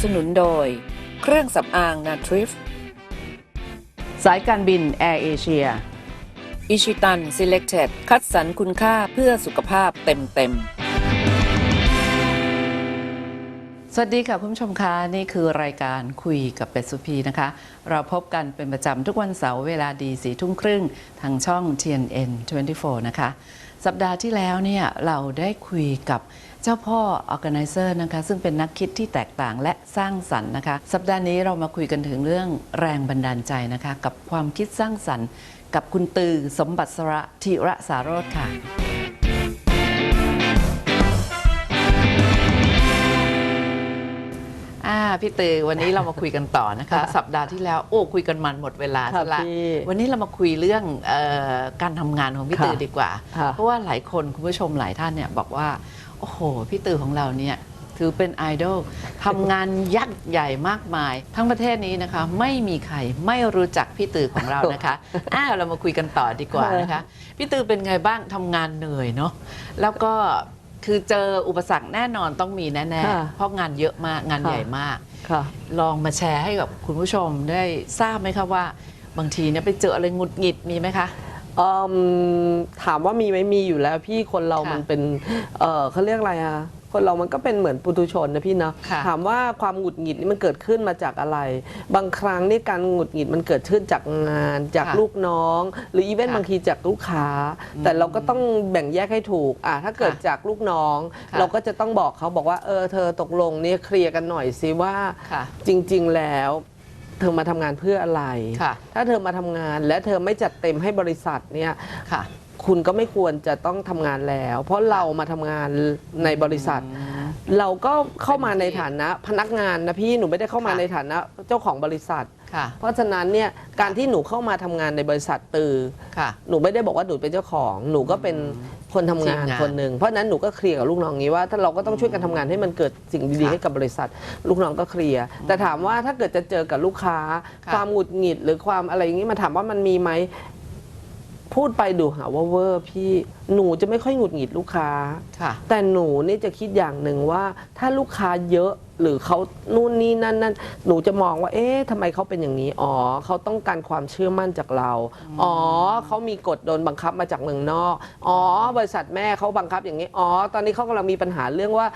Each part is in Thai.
สนับสนุนโดย เครื่องสำอางนาทริฟสายการบินแอร์เอเชียอิชิตัน Selected คัดสรรคุณค่าเพื่อสุขภาพเต็มเต็มๆสวัสดีค่ะคุณผู้ชมคะนี่คือรายการคุยกับเป็ดสุพีนะคะ เราพบกันเป็นประจำทุกวันเสาร์เวลาดีสี่ทุ่มครึ่งทางช่อง TNN 24 นะคะ สัปดาห์ที่แล้วเนี่ยเราได้คุยกับ เจ้าพ่อ Organizer นะคะซึ่งเป็นนักคิดที่แตกต่างและสร้างสรรค์นะคะสัปดาห์นี้เรามาคุยกันถึงเรื่องแรงบันดาลใจนะคะกับความคิดสร้างสรรค์ กับคุณตือสมบัติสระธีระสารโรธค่ะ อ่าพี่ตือวันนี้เรามาคุยกันต่อนะคะ สัปดาห์ที่แล้วโอ้คุยกันมันหมดเวลาครับซะละพี่วันนี้เรามาคุยเรื่องเออการทำงานของพี่ค่ะตือดีกว่า ค่ะ เพราะว่าหลายคนคุณผู้ชมหลายท่านเนี่ยบอกว่า โอ้โห พี่ตือของเราเนี่ยถือเป็นไอดอลทำงานยักษ์ใหญ่มากมาย ทั้งประเทศนี้นะคะ ไม่มีใครไม่รู้จักพี่ตือของเรานะคะอ้าวเรามาคุยกันต่อดีกว่านะคะ พี่ตือเป็นไงบ้างทำงานเหนื่อยเนาะแล้วก็คือเจออุปสรรคแน่นอนต้องมีแน่ค่ะๆเพราะงานเยอะมากงานค่ะใหญ่มากค่ะลองมาแชร์ให้กับคุณผู้ชมได้ทราบไหมคะว่า บางทีเนี่ยไปเจออะไรหงุดหงิดมีไหมคะ เอิ่มถามว่ามีไหมมีอยู่แล้วพี่คนเราค่ะมันเป็นเออเขาเรียกอะไรอะคนเรามันก็เป็นเหมือนปุถุชนนะพี่เนาะค่ะถามว่าความหงุดหงิดนี่มันเกิดขึ้นมาจากอะไร บางครั้งนี่การหงุดหงิดมันเกิดขึ้นจากงาน จากค่ะลูกน้อง หรืออีเวนต์ค่ะบางทีจากลูกค้า แต่เราก็ต้องแบ่งแยกให้ถูกอะถ้าเกิดค่ะจากลูกน้อง ค่ะ เราก็จะต้องบอกเขาบอกว่าเออเธอตกลงเนี่ยเคลียร์กันหน่อยสิว่า ค่ะ จริงๆ แล้ว เธอมาทำงานเพื่ออะไร ค่ะถ้าเธอมาทำงานและเธอไม่จัดเต็มให้บริษัทเนี่ย ค่ะ คุณก็ไม่ควรจะต้องทำงานแล้ว เพราะเรามาทำงานในบริษัท เราก็เข้ามาในฐานะพนักงานนะพี่หนูไม่ได้เข้ามาค่ะ ในฐานะเจ้าของบริษัท ค่ะ เพราะฉะนั้นเนี่ยการที่หนูเข้ามาทำงานในบริษัทตือ ค่ะ หนูไม่ได้บอกว่าหนูเป็นเจ้าของ หนูก็เป็นคนทำงานทีมงานคนหนึ่งเพราะฉะนั้นหนูก็เคลียร์กับลูกน้องนี้ว่า ถ้าเราก็ต้องช่วยกันทำงานให้มันเกิดสิ่งดีๆค่ะให้กับบริษัท ลูกน้องก็เคลียร์แต่ถามว่าถ้าเกิดจะเจอกับลูกค้า ค่ะความหงุดหงิดหรือความอะไรอย่างนี้มาถามว่ามันมีไหมพูดไปดูหาว่าเวอร์พี่ หนูจะไม่ค่อยหงุดหงิดลูกค้า ค่ะ แต่หนูนี่จะคิดอย่างหนึ่งว่า ถ้าลูกค้าเยอะหรือเขานู่นนี่นั่นนั่นหนูจะมองว่า เอ๊ะทำไมเขาเป็นอย่างนี้ อ๋อเขาต้องการความเชื่อมั่นจากเรา อ๋อเขามีกฎโดนบังคับมาจากเมืองนอก อ๋อบริษัทแม่เขาบังคับอย่างนี้ อ๋อ ตอนนี้เขากำลังมีปัญหาเรื่องว่า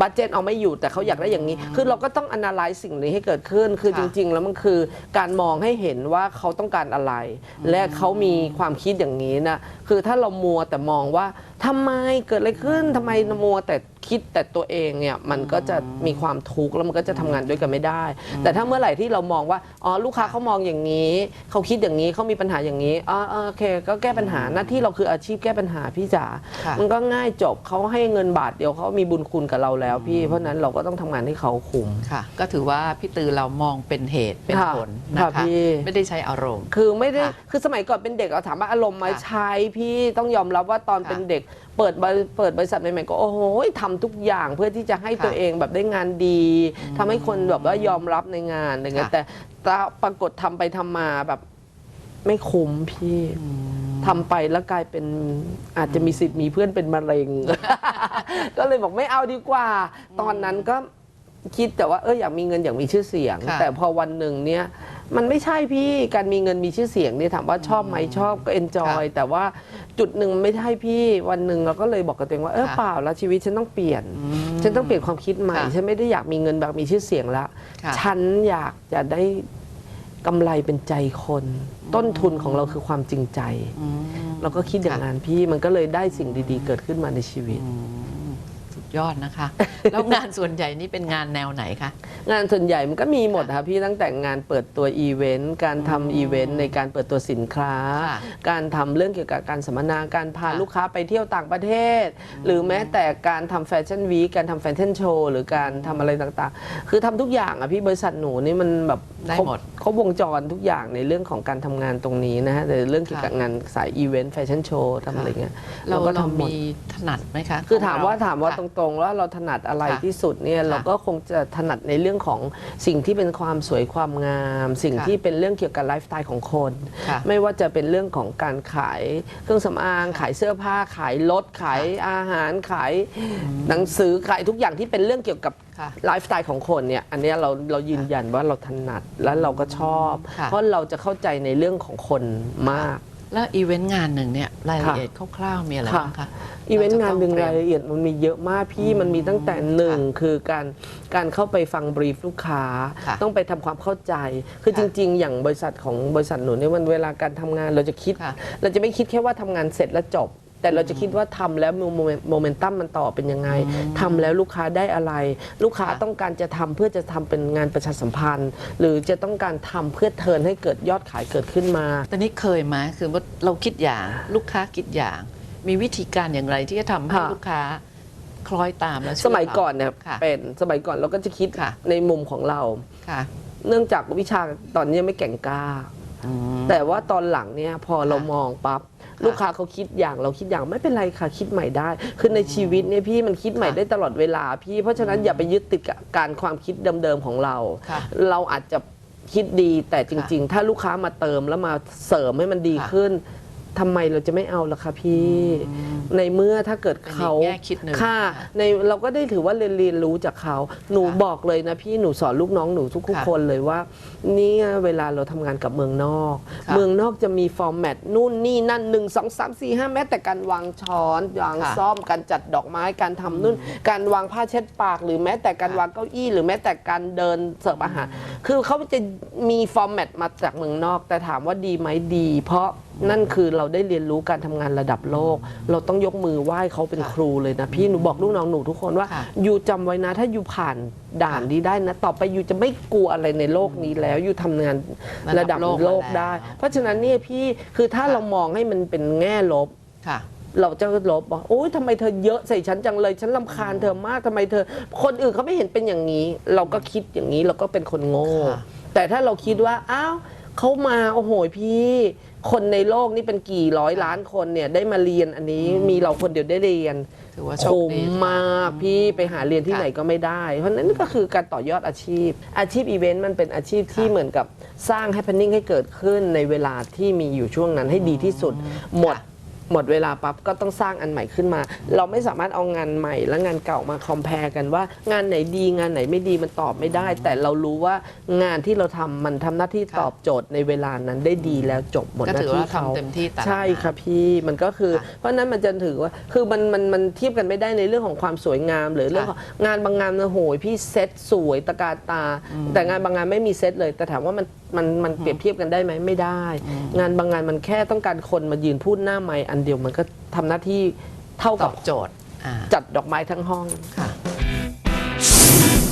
บัตเจ็ตเอาไม่อยู่แต่เขาอยากได้อย่างนี้ คือเราก็ต้อง analyze สิ่งนี้ให้เกิดขึ้น คือค่ะจริง ๆ แล้วมันคือการมองให้เห็นว่าเขาต้องการอะไร และเขามีความคิดอย่างนี้นะ คือถ้าเรามัวแต่มองว่าทำไมเกิดอะไรขึ้นทำไมมัวแต่ คิดแต่ตัวเองเนี่ยมันก็จะมีความทุกข์แล้วมันก็จะทำงานด้วยกันไม่ได้ แต่ถ้าเมื่อไหร่ที่เรามองว่าอ๋อลูกค้าเขามองอย่างนี้ เขาคิดอย่างนี้เขามีปัญหาอย่างนี้อ๋ออ๋อโอเค ก็แก้ปัญหาหน้าที่เราคืออาชีพแก้ปัญหาพี่จ๋าค่ะ มันก็ง่ายจบเขาให้เงินบาทเดียวเขามีบุญคุณกับเราแล้วพี่เพราะฉะนั้นเราก็ต้องทำงานให้เขาคุ้ม ค่ะ ก็ถือว่าพี่ตือเรามองเป็นเหตุเป็นค่ะผลนะค่ะคะพี่ ไม่ได้ใช้อารมณ์ คือไม่ได้ค่ะคือสมัยก่อนเป็นเด็กเราถามว่าอารมณ์ไหมาค่ะใช้พี่ต้องยอมรับว่าตอนค่ะเป็นเด็กเปิดบริเปิดบริษัทใหม่ๆก็โอ้โหทำทุกอย่างเพื่อที่จะให้ค่ะตัวเองแบบได้งานดีทำให้คนแบบว่ายอมรับในงานอะไรเงี้ยค่ะ แต่ตาปรากฏทำไปทำมาแบบไม่คุ้มพี่ทำไปแล้วกลายเป็นอาจจะมีสิทธิ์มีเพื่อนเป็นมะเร็ง ก็เลยบอกไม่เอาดีกว่า ตอนนั้นก็คิดแต่ว่าเอออยากมีเงินอยากมีชื่อเสียง ค่ะ แต่พอวันหนึ่งเนี่ย มันไม่ใช่พี่การมีเงินมีชื่อเสียงเนี่ยถามว่าชอบไหมชอบก็เอนจอยแต่ว่าจุดหนึ่งไม่ใช่พี่วันหนึ่งเราก็เลยบอกกับตัวเองว่าเออค่ะเปล่าแล้วชีวิตฉันต้องเปลี่ยน ฉันต้องเปลี่ยนความคิดใหม่ค่ะฉันไม่ได้อยากมีเงินแบบมีชื่อเสียงแล้วค่ะฉันอยากจะได้กำไรเป็นใจคน ต้นทุนของเราคือความจริงใจอืมเราก็คิดอย่างค่ะนั้นพี่มันก็เลยได้สิ่งดีๆ เกิดขึ้นมาในชีวิตสุด ยอดนะคะ แล้วงานส่วนใหญ่นี่เป็นงานแนวไหนคะ งานส่วนใหญ่มันก็มีหมดครับพี่ตั้งแต่งานเปิดตัวอีเวนต์การทำอีเวนต์ในการเปิดตัวสินค้า ค่ะการทำเรื่องเกี่ยวกับการสัมมนาการพาค่ะลูกค้าไปเที่ยวต่างประเทศ หรือแม้แต่การทำแฟชั่นวีคการทำแฟชั่นโชว์หรือการทำอะไรต่างๆ คือทำทุกอย่างอะพี่บริษัทหนูนี่มันแบบได้ครบหมดครบวงจรทุกอย่างในเรื่องของการทำงานตรงนี้นะฮะแต่เรื่องเกี่ยวกับงานสายอีเวนต์แฟชั่นโชว์ทำอะไรเงี้ยเราก็เราทำหมดมีถนัดไหมคะคือขงถามว่าเรถามว่าค่ะตรงๆว่าเราถนัดอะไรค่ะที่สุดเนี่ยค่ะเราก็คงจะถนัดในเรื่องของสิ่งที่เป็นความสวยความงาม สิ่งค่ะที่เป็นเรื่องเกี่ยวกับไลฟ์สไตล์ของคน ค่ะไม่ว่าจะเป็นเรื่องของการขายเครื่องสำอาง ขายเสื้อผ้า ขายรถขายอาหารขายหนังสือขายทุกอย่างที่เป็นเรื่องเกี่ยวกับค่ะไลฟ์สไตล์ของคนเนี่ยอันเนี้ยเราเรายืนยันว่าเราถนัดและเราก็ชอบ ค่ะ เพราะเราจะเข้าใจในเรื่องของคนมาก แล้วอีเวนต์งานหนึ่งเนี่ยรายละเอียดคร่าวๆมีอะไรบ้างคะอีเวนต์งานหนึ่งเจะรายต้อละเอียดมันมีเยอะมากพี่มันมีตั้งแต่หนึ่งค่ะคือการการเข้าไปฟังบรีฟลูกค้าค่ะต้องไปทำความเข้าใจ คือจค่ะริง ๆ อย่างบริษัทของบริษัทหนูเนี่ยมันเวลาการทำงานเราจะคิดค่ะเราจะไม่คิดแค่ว่าทำงานเสร็จแล้วจบ แต่เราจะคิดว่าทำแล้วโมเมนต์โมเมนตัมมันต่อเป็นยังไงทำแล้วลูกค้าได้อะไร ลูกค้าค่ะต้องการจะทำเพื่อจะทำเป็นงานประชาสัมพันธ์ หรือจะต้องการทำเพื่อเทิร์นให้เกิดยอดขายเกิดขึ้นมา ตอนนี้เคยไหมคือว่าเราคิดอย่างลูกค้าคิดอย่าง มีวิธีการอย่างไรที่จะทำให้ค่ะลูกค้าคล้อยตามแล้วเชื่สมัยเราก่อนเนี่ยค่ะเป็นสมัยก่อนเราก็จะคิดค่ะในมุมของเราค่ะเนื่องจากวิชาตอนนี้ยังไม่แก่งกล้าอืมแต่ว่าตอนหลังเนี่ยพอเราค่ะมองปั๊บ ลูกค้าเขาคิดอย่างเราคิดอย่างไม่เป็นไรค่ะคิดใหม่ได้ คือในชีวิตเนี่ยพี่มันคิดใหม่ค่ะได้ตลอดเวลาพี่ เพราะฉะนั้นอย่าไปยึดติดกับการความคิดเดิมๆของเรา ค่ะเราอาจจะคิดดีแต่จริง ๆ ถ้าลูกค้ามาเติมแล้วมาเสริมให้มันดีค่ะขึ้นทำไมเราจะไม่เอาล่ะคะพี่ ในเมื่อถ้าเกิดเป็นอีกเขาแง่คิดหนึ่งค่ะค่ะในเราก็ได้ถือว่าเรียนเรียนรู้จากเขาหนูค่ะบอกเลยนะพี่หนูสอนลูกน้องหนูทุกค่ะๆคนเลยว่าเนี่ยเวลาเราทำงานกับเมืองนอก ค่ะเมืองนอกจะมีฟอร์แมตนู่นนี่นั่นหนึ่งสองสามสี่ห้าแม้แต่การวางช้อนวางค่ะ ซ่อมการจัดดอกไม้การทำนู่น การวางผ้าเช็ดปาก หรือแม้แต่การค่ะวางเก้าอี้ หรือแม้แต่การเดินเสิร์ฟอาหาร คือเขาจะมีฟอร์แมตมาจากเมืองนอก แต่ถามว่าดีไหมดี เพราะนั่นคือเราได้เรียนรู้การทำงานระดับโลก เราต้องยกมือไหว้เขาเป็นค่ะครูเลยนะพี่หนูบอกลูกน้องหนูทุกคนว่าค่ะอยู่จำไว้นะ ถ้าอยู่ผ่านด่านนี้ได้นะ ต่อไปอยู่จะไม่กลัวอะไรในโลกนี้แล้วอยู่ทำงานระระดัดับบโลกโลกมาแล้วได้ เพราะฉะนั้นเนี่ยพี่คือถ้าค่ะเรามองให้มันเป็นแง่ลบค่ะเราจะลบบอกโอ๊ยทำไมเธอเยอะใส่ฉันจังเลย ฉันลำคาญเธอมากทำไมเธอ คนอื่นเขาไม่เห็นเป็นอย่างนี้ เราก็คิดอย่างนี้เราก็เป็นคนโง่ค่ะแต่ถ้าเราคิดว่า อ้าวเขามา โอ้โหพี่ คนในโลกนี่เป็นกี่ร้อยล้านคนเนี่ยได้มาเรียนอันนี้มีเราคนเดียวได้เรียนถือว่าโชคคุ้มดีมากพี่ไปหาเรียนที่ค่ะไหนก็ไม่ได้ เพราะฉะนั้นก็คือการต่อยอดอาชีพ อาชีพอีเวนต์มันเป็นอาชีพที่ค่ะเหมือนกับสร้าง happening ให้เกิดขึ้นในเวลาที่มีอยู่ช่วงนั้นให้ดีที่สุด หมดค่ะ หมดเวลาปั๊บก็ต้องสร้างอันใหม่ขึ้นมา เราไม่สามารถเอางานใหม่และงานเก่ามาคอมเพลกันว่างานไหนดีงานไหนไม่ดีมันตอบไม่ได้ แต่เรารู้ว่างานที่เราทำมันทำหน้าที่ค่ะตอบโจทย์ในเวลานั้นได้ดีแล้วจบหมดก็หน้าถือที่ว่าเขาทำเต็มที่แต่ละใช่งานค่ะพี่มันก็คือค่ะเพราะฉะนั้นมันจะถือว่าคือมันมันมันเทียบกันไม่ได้ในเรื่องของความสวยงาม หรือเรื่องของงานบางงานนะโหยพี่เซ็ตสวยตะการตา แต่งานบางงานไม่มีเซ็ตเลย แต่ถามว่ามัน มันมันเปรียบเทียบกันได้ไหมไม่ได้ งานบางงานมันแค่ต้องการคนมายืนพูดหน้าไมค์อันเดียวมันก็ทำหน้าที่เท่าตกัอบบโจทย์อ่าจัดดอกไม้ทั้งห้อง ค่ะ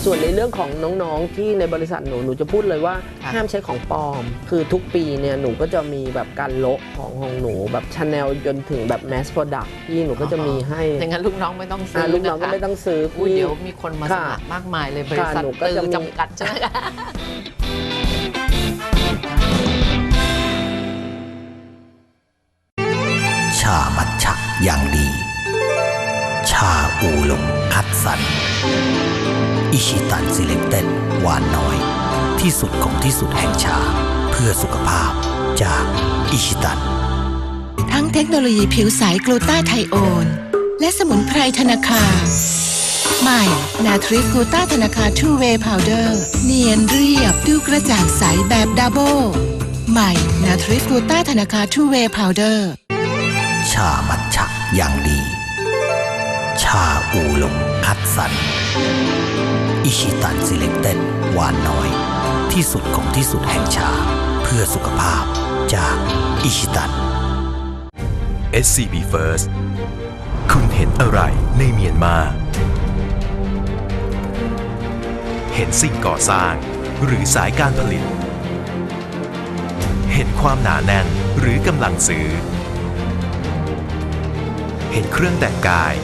ส่วนในเรื่องของน้องๆที่ในบริษัทหนูหนูจะพูดเลยว่าค่ะ ห้ามใช้ของปลอม คือทุกปีเนี่ยหนูก็จะมีแบบการโละของของหนูแบบชาแนลจนถึงแบบแมสโปรดักที่หนูก็จะมีให้อย่างนั้นลูกน้องไม่ต้องซื้อ่าอลูกน้องก็ะคะไม่ต้องซื้อ อุ้ยพี่เดี๋ยวมีคนมาสค่ะมัครมากมายเลยบริษัทค่ะหนูก็ตืจะอมี จำกัดใช่ไหมคะามัชฉะอย่างดี ชาอูหลงคัดสรรอิชิตันซิเล็กเต็ดหวานน้อย ที่สุดของที่สุดแห่งชา เพื่อสุขภาพจากอิชิตัน ทั้งเทคโนโลยีผิวใสกลูตาไทโอน และสมุนไพรธนาคารใหม่ นาทริกกูต้าธนาคารทูเวย์พาวเดอร์ เนียนเรียบดูกระจ่างใสแบบดับเบิลใหม่ นาทริกกูต้าธนาคารทูเวย์พาวเดอร์ ชามัชฉะอย่างดี ชาอูหลงคัดสรรอิชิตันซิเล็กเต็ดหวานน้อย ที่สุดของที่สุดแห่งชา เพื่อสุขภาพจากอิชิตัน SCB First คุณเห็นอะไรในเมียนมา เห็นสิ่งก่อสร้าง หรือสายการผลิต เห็นความหนาแน่นหรือกำลังซื้อ เห็นเครื่องแต่งกาย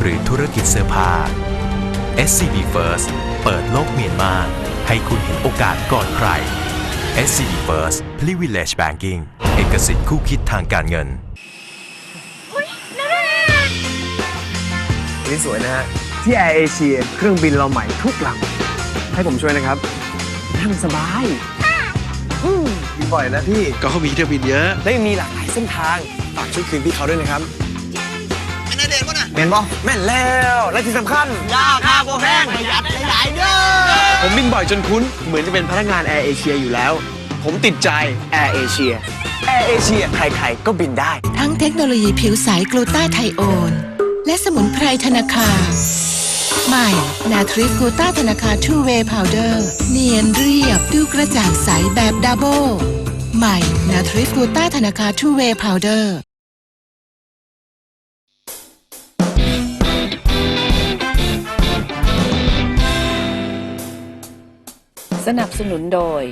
หรือธุรกิจเสื้อผ้า SCB First เปิดโลกเมียนมาให้คุณเห็นโอกาสก่อนใคร SCB First Privilege Banking เอกสิทธิ์คู่คิดทางการเงินนี่สวยนะฮะ ที่แอร์เอเชียเครื่องบินเราใหม่ทุกลำให้ผมช่วยนะครับ นั่งสบายอืมบินบ่อยนะพี่ ก็เขามีเที่ยวบินเยอะ และยังมีหลากหลายเส้นทาง ฝากช่วยคืนพี่เขาด้วยนะครับ แม่นบ่แม่นแล้ว และที่สำคัญยาค่าโบแพงประหยัดหลายๆเด้อผมบินบ่อยจนคุ้น เหมือนจะเป็นพนักงานแอร์เอเชียอยู่แล้ว ผมติดใจแอร์เอเชียแอร์เอเชียใครๆก็บินได้ ทั้งเทคโนโลยีผิวใสกลูตาไทโอน และสมุนไพรธนาคาใหม่นาทริกกลูตาธนาคาทูเวย์พาวเดอร์เนียนเรียบดูกระจ่างใสแบบดับเบิลใหม่นาทริกกลูตาธนาคาทูเวย์พาวเดอร์ สนับสนุนโดย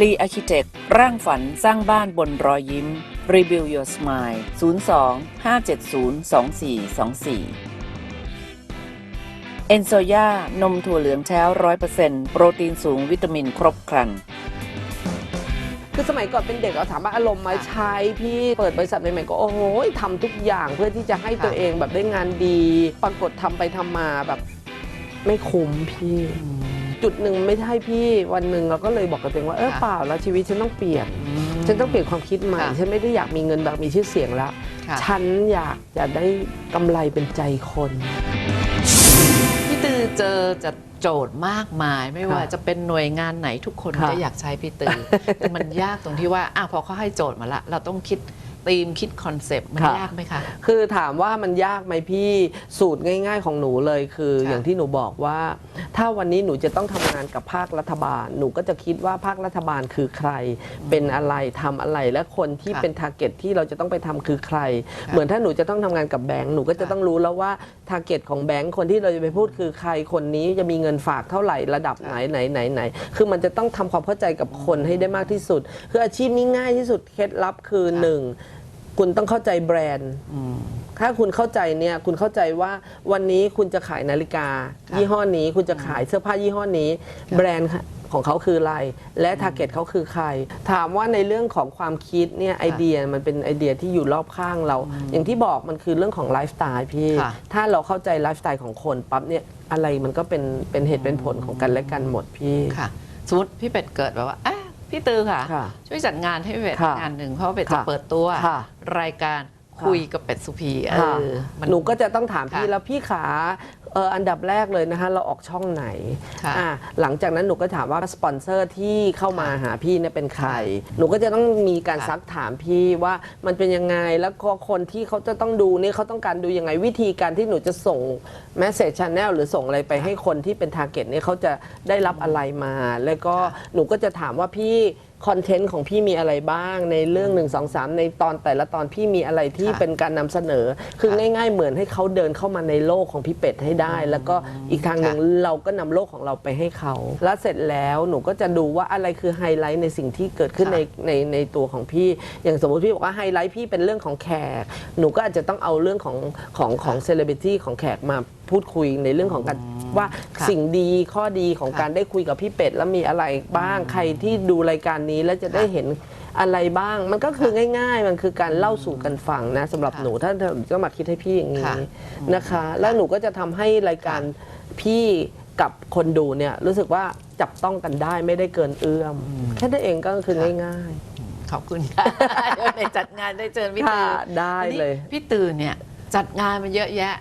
Lee Architect ร่างฝันสร้างบ้านบนรอยยิ้ม Rebuild Your Smile 02 570 2424เอนโซยานมถั่วเหลืองแท้ร้อยเปอร์เซ็นต์โปรตีนสูงวิตามินครบครัน คือสมัยก่อนเป็นเด็กเราถามว่าอารมณ์ไหมใช้พี่เปิดบริษัทใหม่ๆก็โอ้โหทำทุกอย่างเพื่อที่จะให้ตัวเองแบบได้งานดี ปรากฏทำไปทำมาแบบไม่คุ้มพี่ จุดหนึ่งไม่ใช่พี่วันหนึ่งเราก็เลยบอกกับตัวเองว่าเออค่ะเปล่าแล้วชีวิตฉันต้องเปลี่ยน ฉันต้องเปลี่ยนความคิดใหม่ ค่ะฉันไม่ได้อยากมีเงินแบบมีชื่อเสียงแล้วค่ะ ฉันอยากจะได้กำไรเป็นใจคน พี่ตือเจอจะโจทย์มากมาย ไม่ว่าค่ะจะเป็นหน่วยงานไหนทุกคนค่ะก็อยากใช้พี่ตือ แต่มันยากตรงที่ว่าอะพอเขาให้โจทย์มาละ เราต้องคิด ธีมคิดคอนเซปต์มันค่ะ ยากไหมคะ คือถามว่ามันยากไหมพี่สูตรง่าย ๆ ของหนูเลยคือ ค่ะ อย่างที่หนูบอกว่า ถ้าวันนี้หนูจะต้องทำงานกับภาครัฐบาล หนูก็จะคิดว่าภาครัฐบาลคือใคร เป็นอะไรทำอะไรและคนที่ค่ะเป็นทาร์เก็ตที่เราจะต้องไปทำคือใครค่ะเหมือนถ้าหนูจะต้องทำงานกับแบงก์หนูก็จะค่ะ ต้องรู้แล้วว่าทาร์เก็ตของแบงก์คนที่เราจะไปพูดคือใครคนนี้จะมีเงินฝากเท่าไหร่ระดับไหนไหนไหนไหนคือมันจะต้องทำความเข้าใจกับคนให้ได้มากที่สุด คืออาชีพนี้ง่ายที่สุดเคล็ดลับคือหนึ่ง คุณต้องเข้าใจแบรนด์ ถ้าคุณเข้าใจเนี่ยคุณเข้าใจว่าวันนี้คุณจะขายนาฬิกาค่ะยี่ห้อนี้คุณจะขายเสื้อผ้ายี่ห้อนี้ แบรนด์ของเขาคืออะไร และทาร์เก็ตเขาคือใคร ถามว่าในเรื่องของความคิดเนี่ยไอเดียมันเป็นไอเดียที่อยู่รอบข้างเรา อย่างที่บอกมันคือเรื่องของไลฟ์สไตล์พี่ค่ะถ้าเราเข้าใจไลฟ์สไตล์ของคนปั๊บเนี่ยอะไรมันก็เป็นเป็นเหตุเป็นผลของกันและกันหมดพี่ค่ะสมมติพี่เป็ดเกิดแบบว่าเอ๊ะ พี่ตือค่ะ ค่ะช่วยจัดงานให้เป็ดค่ะงานหนึ่งเพราะว่าเป็ดจะค่ะเปิดตัวค่ะ รายการคุยกับเป็ดสุพีเอค่ะอมันหนูก็จะต้องถามพี่ค่ะแล้วพี่ขา เอออันดับแรกเลยนะคะเราออกช่องไหนค่ะอ่าหลังจากนั้นหนูก็ถามว่าสปอนเซอร์ที่เข้ามาหาพี่เนี่ยเป็นใคร หนูก็จะต้องมีการค่ะซักถามพี่ว่ามันเป็นยังไงแล้วก็คนที่เขาจะต้องดูเนี่ยเขาต้องการดูยังไงวิธีการที่หนูจะส่งแมสเซจช n แนลหรือส่งอะไรไปให้คนที่เป็นทาร์เก็ตเนี่ยเขาจะได้รับอะไรมา แล้วก็หนูก็จะถามว่าพี่ คอนเทนต์ของพี่มีอะไรบ้างในเรื่อง 1 2 3 ในตอนแต่ละตอนพี่มีอะไรที่ค่ะเป็นการนำเสนอ คือค่ะง่าย ๆ เหมือนให้เขาเดินเข้ามาในโลกของพี่เป็ดให้ได้ แล้วก็อีกทางหนึ่งเราก็นำโลกของเราไปให้เขา แล้วเสร็จแล้วหนูก็จะดูว่าอะไรคือไฮไลท์ในสิ่งที่เกิดขึ้นค่ะ ในในในตัวของพี่ อย่างสมมติพี่บอกว่าไฮไลท์พี่เป็นเรื่องของแขก หนูก็อาจจะต้องเอาเรื่องของของของเซเลบริตี้ของแขกมา พูดคุยในเรื่องของการว่าค่ะสิ่งดีข้อดีของค่ะการได้คุยกับพี่เป็ดแล้วมีอะไรบ้างใครที่ดูรายการนี้แล้วจะได้เห็นอะไรบ้าง มันก็คือง่าย ๆ มันคือการเล่าสู่กันฟังนะสำหรับค่ะหนูถ้าเธอก็มาคิดให้พี่อย่างนี้ค่ะ นะคะ แล้วหนูก็จะทำให้รายการพี่กับคนดูเนี่ยรู้สึกว่าจับต้องกันได้ไม่ได้เกินเอื้อมแค่นั้นเองก็คือง่าย ขอบคุณค่ะเดี๋ยวในจัดงานได้เจอพี่ตือค่ะได้เลยทีนี้พี่ตือเนี่ยจัดงานมันเยอะแยะ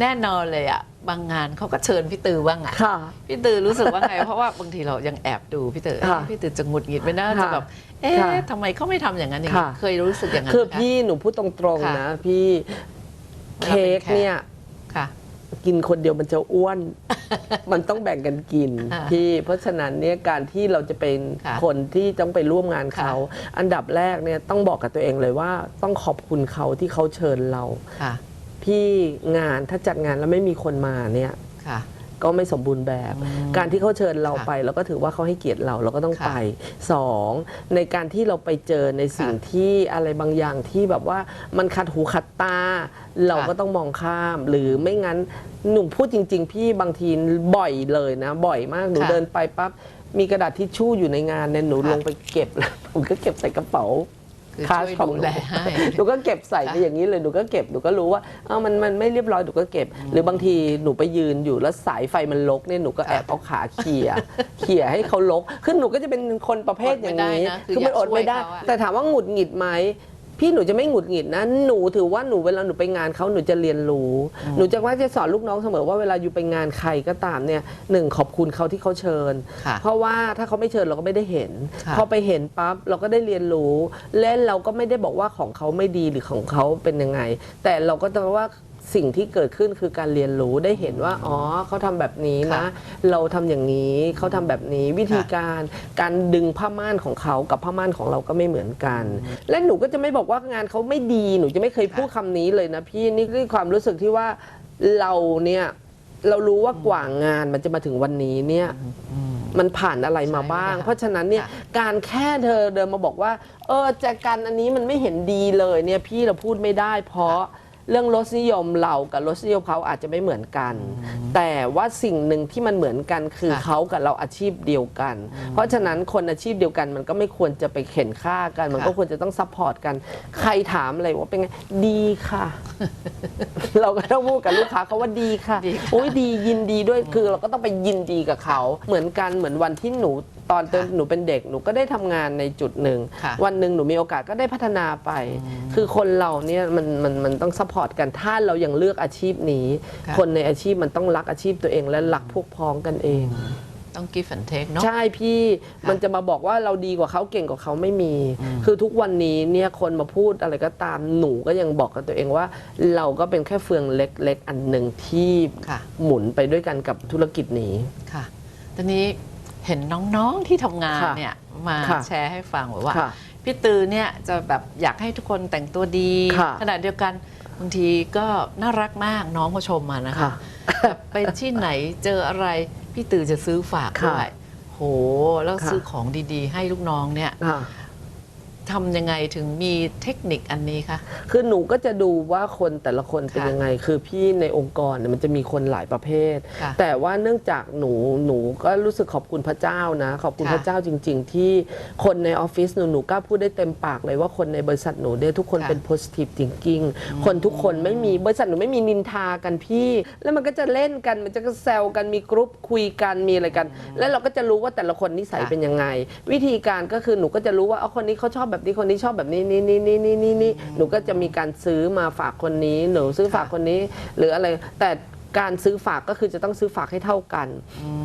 แน่นอนเลยอะบางงานเขาก็เชิญพี่ตือบ้างอะๆค่ะ พี่ตือรู้สึกว่าไง เพราะว่าบางทีเรายังแอบดูพี่ตือค่ะเอ๊ะพี่ตือจะหงุดหงิดไหม่น่าค่ะจะแบบเอ๊ค่ะะทำไมเขาไม่ทำอย่างนั้นอย่างนี้ค่ะ เคยรู้สึกอย่างนั้นคือไหมะ พี่หนูพูดตรงค่ะๆนะ พี่เวลาเป็นเค้กแขก เนี่ย ค่ะ กินคนเดียวมันจะอ้วน มันต้องแบ่งกันกินอ่าพี่เพราะฉะนั้นเนี่ยการที่เราจะเป็นค่ะคนที่ต้องไปร่วมงานค่ะเขา อันดับแรกเนี่ยต้องบอกกับตัวเองเลยว่า ต้องขอบคุณเขาที่เขาเชิญเรา ค่ะ พี่งานถ้าจัดงานแล้วไม่มีคนมาเนี่ยค่ะ ก็ไม่สมบูรณ์แบบ การที่เขาเชิญเราไปเราก็ถือว่าเขาให้เกียรติเราเราก็ต้องค่ะไปสองในการที่เราไปเจอในสิ่งค่ะที่อะไรบางอย่างที่แบบว่ามันขัดหูขัดตา เราค่ะก็ต้องมองข้าม หรือไม่งั้นหนูพูดจริง ๆ พี่บางทีบ่อยเลยนะ บ่อยมากหนูค่ะเดินไปปั๊บมีกระดาษทิชชู่อยู่ในงานเนี่ยหนูค่ะลงไปเก็บหนูก็เก็บใส่กระเป๋า คือคลาสช่วยของดูแลให้หนูก็เก็บใส่ไปค่ะอย่างนี้เลยหนูก็เก็บหนูก็รู้ว่าเอ้ามันมันไม่เรียบร้อยหนูก็เก็บ หรือบางทีหนูไปยืนอยู่แล้วสายไฟมันลกเนี่ยหนูก็แอบเอาขาเขี่ยเขี่ยให้เขาลกคือหนูก็จะเป็นคนประเภทอย่างนี้อดไม่ได้นะคือคือมันอยากอดไม่ได้ช่วยเขาอะแต่ถามว่าหงุดหงิดไหม พี่หนูจะไม่หงุดหงิดนะ หนูถือว่าหนูเวลาหนูไปงานเขาหนูจะเรียนรู้ หนูจะว่าจะสอนลูกน้องเสมอว่าเวลาอยู่ไปงานใครก็ตามเนี่ยหนึ่งขอบคุณเขาที่เขาเชิญ ค่ะเพราะว่าถ้าเขาไม่เชิญเราก็ไม่ได้เห็น ค่ะพอไปเห็นปั๊บเราก็ได้เรียนรู้ และเราก็ไม่ได้บอกว่าของเขาไม่ดีหรือของเขาเป็นยังไง แต่เราก็จะว่า สิ่งที่เกิดขึ้นคือการเรียนรู้ได้เห็นว่า อ๋อเขาทำแบบนี้นะ เราทำอย่างนี้เขาทำแบบนี้วิธีการการดึงผ้าม่านของเขากับผ้าม่านของเราก็ไม่เหมือนกัน และหนูก็จะไม่บอกว่างานเขาไม่ดีหนูจะไม่เคยพูดคำนี้เลยนะพี่นี่คือความรู้สึกที่ว่าเราเนี่ยเรารู้ว่ากว่างานมันจะมาถึงวันนี้เนี่ยมันผ่านอะไรมาบ้างใช่ค่ะเพราะฉะนั้นเนี่ยค่ะการแค่เธอเดินมาบอกว่า เออแจกันอันนี้มันไม่เห็นดีเลยเนี่ยพี่เราพูดไม่ได้เพราะ เรื่องรสนิยมเรากับรสนิยมเขาอาจจะไม่เหมือนกัน แต่ว่าสิ่งหนึ่งที่มันเหมือนกันคือค่ะ เขากับเราอาชีพเดียวกัน เพราะฉะนั้นคนอาชีพเดียวกันมันก็ไม่ควรจะไปเข็นฆ่ากัน มันก็ค่ะควรจะต้องซัพพอร์ตกัน ใครถามอะไรว่าเป็นไงดีค่ะ เราก็ต้องพูดกับลูกค้าเขาว่าดีค่ะ ดีค่ะ โอ้ยดียินดีด้วยคือเราก็ต้องไปยินดีกับเขา เหมือนกันเหมือนวันที่หนูตอนค่ะหนูเป็นเด็กหนูก็ได้ทำงานในจุดหนึ่ง ค่ะ วันหนึ่งหนูมีโอกาสก็ได้พัฒนาไป คือคนเราเนี่ยมันมันมันต้องซัพพอร์ตกันถ้าเรายังเลือกอาชีพนี้ค่ะคนในอาชีพมันต้องรักอาชีพตัวเองและรักพวกพ้องกันเอง ต้อง give and take เนาะ ใช่พี่ค่ะมันจะมาบอกว่าเราดีกว่าเขาเก่งกว่าเขาไม่มี คือทุกวันนี้เนี่ยคนมาพูดอะไรก็ตามหนูก็ยังบอกกับตัวเองว่า เราก็เป็นแค่เฟืองเล็ก ๆ อันหนึ่งที่ค่ะ หมุนไปด้วยกันกับธุรกิจนี้ ค่ะตอนนี้ เห็นน้องๆที่ทำงานค่ะเนี่ยมาค่ะแชร์ให้ฟังบอกว่า ค่ะพี่ตือเนี่ยจะแบบอยากให้ทุกคนแต่งตัวดีค่ะ ขณะเดียวกันบางทีก็น่ารักมากน้องก็ชมมานะคะ ค่ะ แบบไปที่ไหนเจออะไร พี่ตือจะซื้อฝากค่ะด้วยโห แล้วค่ะ ซื้อของดีๆ ให้ลูกน้องเนี่ย ค่ะ ทำยังไงถึงมีเทคนิคอันนี้คะ คือหนูก็จะดูว่าคนแต่ละคนเป็นค่ะยังไง คือพี่ในองค์กรเนี่ยมันจะมีคนหลายประเภท ค่ะแต่ว่าเนื่องจากหนูหนูก็รู้สึกขอบคุณพระเจ้านะ ขอบคุณค่ะพระเจ้าจริง ๆ ที่คนในออฟฟิศหนูหนูกล้าพูดได้เต็มปากเลยว่าคนในบริษัทหนูเนี่ยทุกคนค่ะเป็น positive thinking คนทุกคนไม่มีบริษัทหนูไม่มีนินทากันพี่ แล้วมันก็จะเล่นกันมันจะก็แซวกันมีกรุ๊ปคุยกันมีอะไรกัน แล้วเราก็จะรู้ว่าแต่ละคนนิสัยค่ะ เป็นยังไง วิธีการก็คือหนูก็จะรู้ว่าเอาคนนี้เขาชอบแบบนี้คนนี้ชอบแบบนี้นี่นี่นี่นี่นี่นี่หนูก็จะมีการซื้อมาฝากคนนี้ หนูซื้อฝากคนนี้ หรืออะไร แต่การซื้อฝากก็คือจะต้องซื้อฝากให้เท่ากัน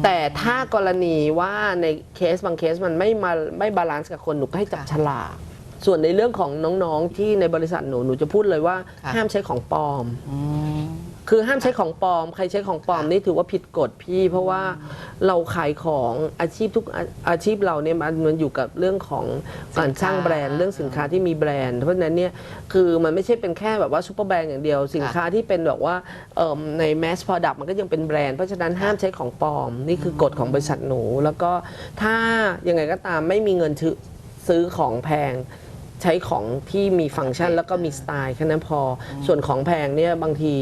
แต่ถ้ากรณีว่าในเคสบางเคสมันไม่มาไม่บาลานซ์กับคนหนูก็ให้จับค่ะฉลาก ส่วนในเรื่องของน้องๆที่ในบริษัทหนูหนูจะพูดเลยว่า ค่ะ ห้ามใช้ของปลอม อืม คือห้ามใช้ของปลอม ใครใช้ของปลอมนี่ถือว่าผิดกฎพี่ เพราะว่าเราขายของอาชีพทุกอาอาชีพเราเนี่ยมันมันอยู่กับเรื่องของการสร้างแบรนด์เรื่องสินค้าที่มีแบรนด์ เพราะฉะนั้นเนี่ยคือมันไม่ใช่เป็นแค่แบบว่าซูเปอร์แบรนด์อย่างเดียว สินค้าที่เป็นแบบว่าเอิ่มในแมส p r o ดักต์มันก็ยังเป็นแบรนด์เพราะฉะนั้นห้ามใช้ของปลอมนี่คือกฎของบริษัทหนู แล้วก็ถ้ายังไงก็ตามไม่มีเงินซื้อซื้อของแพง ใช้ของที่มีฟังก์ชันแล้วก็มีสไตล์แค่นั้นพออส่วนของแพงเนี่ยบางที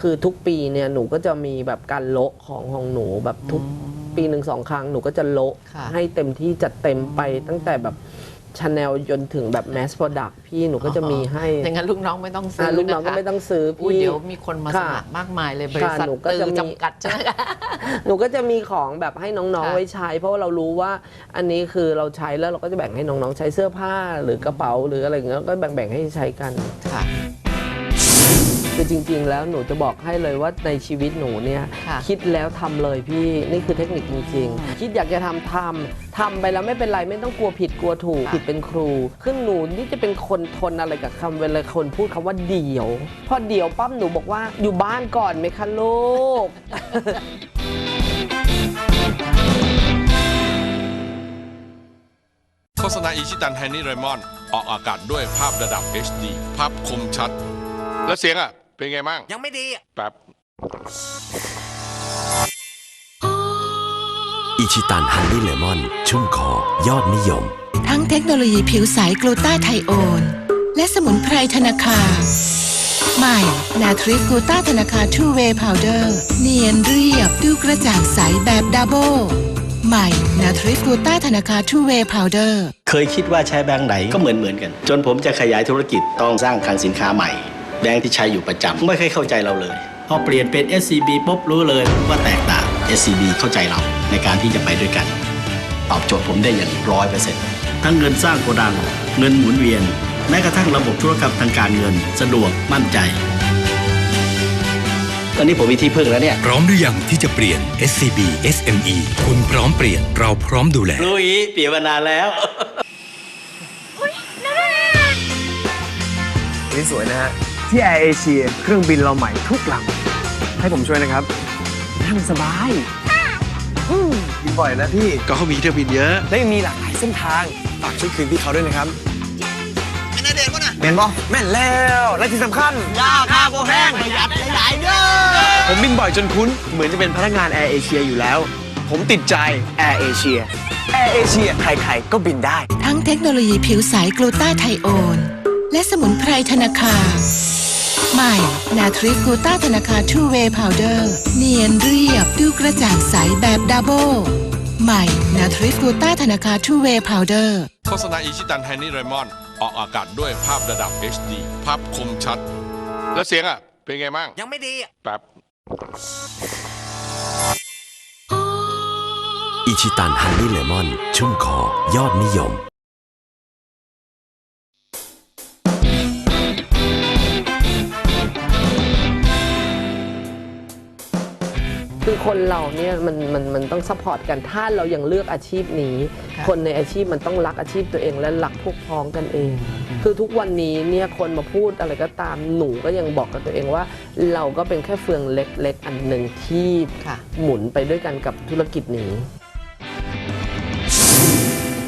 คือทุกปีเนี่ยหนูก็จะมีแบบการโละของของหนูแบบทุกปีหนึ่งสองครั้งหนูก็จะโละค่ะ ให้เต็มที่จัดเต็มไปตั้งแต่แบบ ชาแนลจนถึงแบบแมสโปรดักพี่หนูก็จะมีให้อย่างนั้นลูกน้องไม่ต้องซื้อ่าอลูกน้องก็ะคะไม่ต้องซื้ออุ้ยพี่เดี๋ยวมีคนมาสค่ะมัครมากมายเลยบริษัทหนูก็ตืจะอมี จำกัดใช่ไหมคะ หนูก็จะมีของแบบให้น้องค่ะๆไว้ใช้ เพราะว่าเรารู้ว่าอันนี้คือเราใช้แล้วเราก็จะแบ่งให้น้องๆใช้เสื้อผ้าหรือกระเป๋าหรืออะไรอย่างเงี้ยก็แบ่งๆให้ใช้กัน ค่ะ คือจริง ๆ แล้วหนูจะบอกให้เลยว่าในชีวิตหนูเนี่ยค่ะคิดแล้วทำเลยพี่นี่คือเทคนิคจริง ๆ คิดอยากจะทำทำทำไปแล้วไม่เป็นไรไม่ต้องกลัวผิดกลัวถูกค่ะผิดเป็นครูขึ้นหนูนี่จะเป็นคนทนอะไรกับคำเวลาคนพูดคำว่าเดี๋ยว พอเดี๋ยวปั๊มหนูบอกว่าอยู่บ้านก่อนไหมคะลูก โฆษณาอิชิตันไฮนี่ไรมอน ออกอากาศด้วยภาพระดับ HD ภาพคมชัด แล้วเสียงอะ เป็นไงบ้างยังไม่ดีแป๊บอิชิตันฮันนี่เลมอน ชุ่มคอ ยอดนิยม ทั้งเทคโนโลยีผิวใสกลูตาไทโอน และสมุนไพรธนาคาใหม่ นาทริกกลูตาธนาคาทูเวย์พาวเดอร์ เนียนเรียบดูกระจ่างใสแบบดับเบิลใหม่นาทริกกลูตาธนาคาทูเวย์พาวเดอร์ เคยคิดว่าใช้แบงค์ไหนก็เหมือนเหมือนกัน จนผมจะขยายธุรกิจต้องสร้างคลังสินค้าใหม่ แบงค์ที่ใช้อยู่ประจำไม่เคยเข้าใจเราเลย พอเปลี่ยนเป็น SCB ปุ๊บรู้เลยว่าแตกต่าง SCB เข้าใจเราในการที่จะไปด้วยกัน ตอบโจทย์ผมได้อย่างร้อยเปอร์เซ็นต์ทั้งเงินสร้างโกดัง เงินหมุนเวียน แม้กระทั่งระบบธุรกรรมทางการเงิน สะดวกมั่นใจ ตอนนี้ผมมีที่พึ่งแล้วเนี่ย พร้อมหรือยังที่จะเปลี่ยน SCB SME คุณพร้อมเปลี่ยนเราพร้อมดูแลรู้อย่างนี้เปลี่ยนมานานแล้วนี่สวยนะฮะ ที่แอร์เอเชียเครื่องบินเราใหม่ทุกลำให้ผมช่วยนะครับ นั่งสบายอืมบินบ่อยนะพี่ ก็เขามีเที่ยวบินเยอะ และยังมีหลากหลายเส้นทาง ฝากช่วยคืนพี่เขาด้วยนะครับแม่นเดชป่ะนะแม่นบอแม่นแล้ว และที่สำคัญยาค่าโบแพงประหยัดหลายๆเด้อผมบินบ่อยจนคุ้น เหมือนจะเป็นพนักงานแอร์เอเชียอยู่แล้ว ผมติดใจแอร์เอเชียแอร์เอเชียใครๆก็บินได้ ทั้งเทคโนโลยีผิวใสกลูตาไทโอนและสมุนไพรธนาคา ใหม่ นาทริกกลูตาธนาคาทูเวย์พาวเดอร์เนียนเรียบดูกระจ่างใสแบบดับเบิลใหม่ นาทริกกลูตาธนาคาทูเวย์พาวเดอร์โฆษณาอิชิตันแฮนนี่ไรมอนออกอากาศด้วยภาพระดับ HD ภาพคมชัด แล้วเสียงอะ เป็นไงบ้างยังไม่ดีแป๊บอิชิตันฮันนี่เลมอน ชุ่มคอยอดนิยม คือคนเราเนี่ยมันมันมันต้องซัพพอร์ตกันถ้าเรายังเลือกอาชีพนี้ค่ะคนในอาชีพมันต้องรักอาชีพตัวเองและรักพวกพ้องกันเอง คือทุกวันนี้เนี่ยคนมาพูดอะไรก็ตามหนูก็ยังบอกกับตัวเองว่า เราก็เป็นแค่เฟืองเล็กๆ อันหนึ่งที่ค่ะหมุนไปด้วยกันกับธุรกิจนี้พี่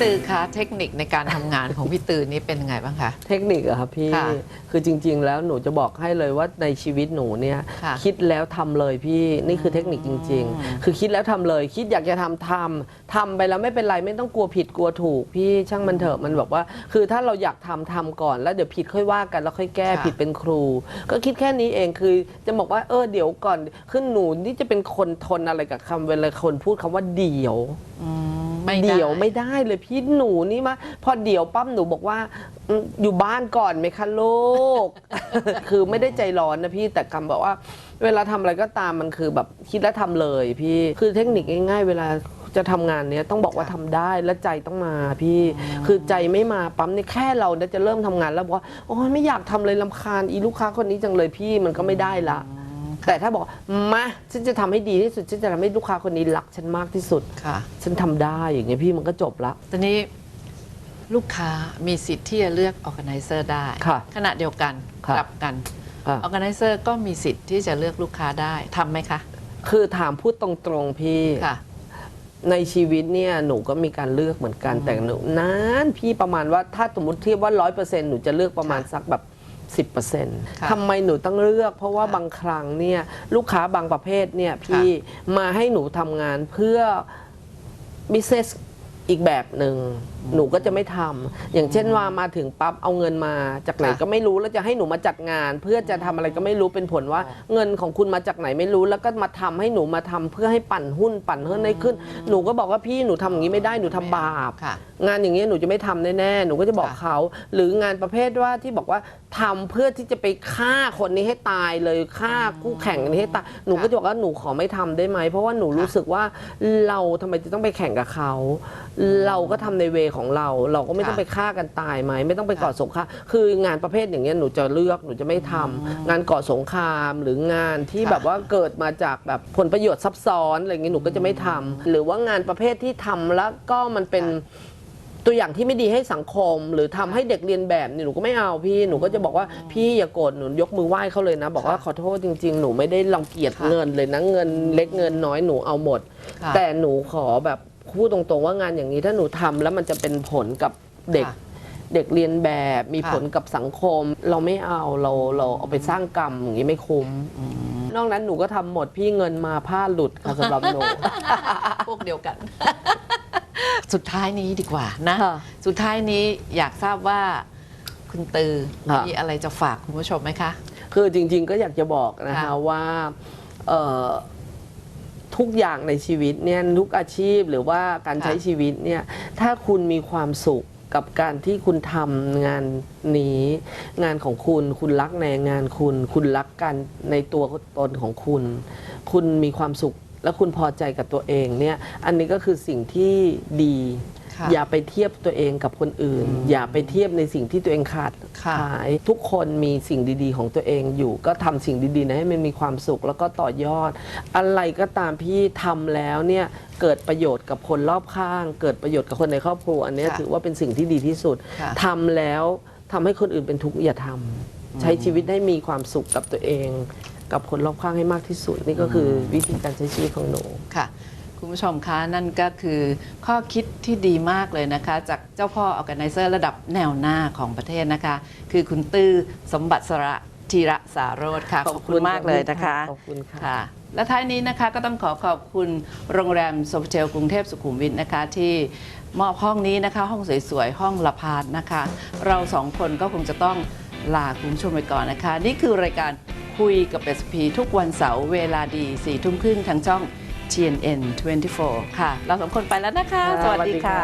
ตือคะเทคนิคในการทำงานของพี่ตือนี่เป็นยังไงบ้างคะ เทคนิคอะครับพี่ ค่ะคือจริง ๆ แล้วหนูจะบอกให้เลยว่าในชีวิตหนูเนี่ยค่ะคิดแล้วทำเลยพี่นี่คือเทคนิคจริงอืมๆคือคิดแล้วทำเลย คิดอยากจะทำทำทำไปแล้วไม่เป็นไรไม่ต้องกลัวผิดกลัวถูก พี่ช่างมันเถอะมันบอกว่า คือถ้าเราอยากทำทำก่อนแล้วเดี๋ยวผิดค่อยว่ากันแล้วค่อยแก้ผิดเป็นครู ก็คิดแค่นี้เองคือจะบอกว่าเออเดี๋ยวก่อนคือหนูนี่จะเป็นคนทนอะไรกับคำเวลาคนพูดคำว่าเดี๋ยว อืม ไม่ไเดี๋ยวไม่ได้เลยพี่หนูนี่มาพอเดี๋ยวปั๊มหนูบอกว่าอืมอยู่บ้านก่อนไหมคะลูก คือไม่ได้ใจร้อนนะพี่แต่คำบอกว่า เวลาทำอะไรก็ตามมันคือแบบคิดแล้วทำเลยพี่คือเทคนิคง่าย ๆ เวลาจะทำงานเนี้ยต้องบอกว่าทำได้และใจต้องมาพี่ คือใจไม่มาปั๊มนี่แค่เราเนี่ยจะเริ่มทำงานแล้วบอกว่าโอ้ยไม่อยากทำเลยลำคาญอีลูกค้าคนนี้จังเลยพี่มันก็ไม่ได้ละ แต่ถ้าบอกมาฉันจะทำให้ดีที่สุดฉันจะทำให้ลูกค้าคนนี้รักฉันมากที่สุด ค่ะ ฉันทำได้อย่างเงี้ยพี่มันก็จบละ ตอนนี้ลูกค้ามีสิทธิ์ที่จะเลือก organizer ได้ ค่ะขณะเดียวกันค่ะกลับกันอะ organizer ก็มีสิทธิ์ที่จะเลือกลูกค้าได้ทำไหมคะ คือถามพูดตรงๆพี่ ค่ะ ในชีวิตเนี่ยหนูก็มีการเลือกเหมือนกันแต่หนูนั้นพี่ประมาณว่าถ้าสมมติเทียบว่าร้อยเปอร์เซ็นต์หนูจะเลือกประมาณสักแบบ 10%ค่ะทำไมหนูต้องเลือก เพราะว่าค่ะบางครั้งเนี่ยลูกค้าบางประเภทเนี่ยพี่มาให้หนูทำงานเพื่อ business อีกแบบหนึ่ง หนูก็จะไม่ทำอย่างเช่นว่ามาถึงปั๊บเอาเงินมา จากไหนค่ะ ก็ไม่รู้แล้วจะให้หนูมาจัดงาน เพื่อจะทำอะไรก็ไม่รู้เป็นผลว่า เงินของคุณมาจากไหนไม่รู้แล้วก็มาทำให้หนูมาทำเพื่อให้ปั่นหุ้นปั่นเฮื่อนให้ขึ้น หนูก็บอกว่าพี่หนูทำอย่างนี้ไม่ได้หนูทำบาป ค่ะ งานอย่างนี้ยหนูจะไม่ทำแน่ๆ หนูก็จะบอกค่ะ เขา หรืองานประเภทว่าที่บอกว่าทำเพื่อที่จะไปฆ่าคนนี้ให้ตายเลยฆ่าคู่แข่งนี้ให้ตายหนูก็จะบอกว่าหนูขอไม่ทำได้ไหมเพราะว่าหนูรู้สึกว่าเราทำไมจะต้องไปแข่งกับเขา เราก็ทำในเวของเรา เราก็ไม่ต้องค่ะไปฆ่ากันตายไหมไม่ต้องไปก่อสงครามคืองานประเภทอย่างเงี้ยหนูจะเลือกหนูจะไม่ทำงานก่อสงครามหรืองานที่ค่ะแบบว่าเกิดมาจากแบบผลประโยชน์ซับซ้อนอะไรอย่างเงี้ยหนูก็จะไม่ทำหรือว่างานประเภทที่ทำแล้วก็มันเป็น ตัวอย่างที่ไม่ดีให้สังคม หรือทำให้เด็กเรียนแบบนี่หนูก็ไม่เอาพี่หนูก็จะบอกว่าพี่อย่าโกรธหนูยกมือไหว้เขาเลยนะ บอกว่าค่ะขอโทษจริง ๆ หนูไม่ได้รังเกียจค่ะเงินเลยนะเงินเล็กเงินน้อยหนูเอาหมด ค่ะ แต่หนูขอแบบ พูดตรงๆว่างานอย่างนี้ถ้าหนูทำแล้วมันจะเป็นผลกับเด็ก ค่ะเด็กเรียนแบบมีค่ะ ผลกับสังคม เราไม่เอาเราเราเอาไปสร้างกรรมอย่างนี้ไม่คุ้มนอกนั้นหนูก็ทำหมดพี่เงินมาผ้าหลุดค่ะสำหรับหนู พวกเดียวกัน สุดท้ายนี้ดีกว่านะ ค่ะสุดท้ายนี้อยากทราบว่าคุณตือค่ะ มีอะไรจะฝากคุณผู้ชมไหมคะ คือจริงๆก็อยากจะบอกนะคะค่ะว่าเอ่อ ทุกอย่างในชีวิตเนี่ยทุกอาชีพหรือว่าการใช้ชีวิตเนี่ยถ้าคุณมีความสุขกับการที่คุณทำงานนี้ งานของคุณ คุณรักในงานคุณ คุณรักกันในตัวตนของคุณ คุณมีความสุขและคุณพอใจกับตัวเองเนี่ยอันนี้ก็คือสิ่งที่ดีค่ะ อย่าไปเทียบตัวเองกับคนอื่น อย่าไปเทียบในสิ่งที่ตัวเองขาดค่ะหาย ทุกคนมีสิ่งดีๆ ของตัวเองอยู่ก็ทำสิ่งดีๆนะให้มันมีความสุขแล้วก็ต่อยอด อะไรก็ตามพี่ทำแล้วเนี่ยเกิดประโยชน์กับคนรอบข้าง เกิดประโยชน์กับคนในครอบครัวอันเนี้ยค่ะถือว่าเป็นสิ่งที่ดีที่สุดค่ะทำแล้วทำให้คนอื่นเป็นทุกข์อย่าทำใช้ชีวิตให้มีความสุขกับตัวเอง กับคนรอบข้างให้มากที่สุด นี่ก็คือวิธีการใช้ชีวิตของหนูค่ะ คุณผู้ชมคะนั่นก็คือข้อคิดที่ดีมากเลยนะคะ จากเจ้าพ่อ o r g a n i z e r ระดับแนวหน้าของประเทศนะคะ คือคุณตื้อสมบัติสระธีระสารโรธค่ะ ขอบคุณมากเลยนะคะขอบคุณค่ะค่ะ และท้ายนี้นะคะก็ต้องขอขอบคุณโรงแรมโซฟเทลกรุงเทพสุขุมวิทนะคะ ที่มอบห้องนี้นะคะ ห้องสวยๆห้องละพาดนะคะ เราสองคนก็คงจะต้องลาคุณผู้ชมไปก่อนนะคะ นี่คือรายการคุยกับ SP ทุกวันเสาร์เวลาดีสี่ทุ่มครึ่งทางช่อง TNN 24 ค่ะ เราสองคนไปแล้วนะคะ สวัสดีค่ะ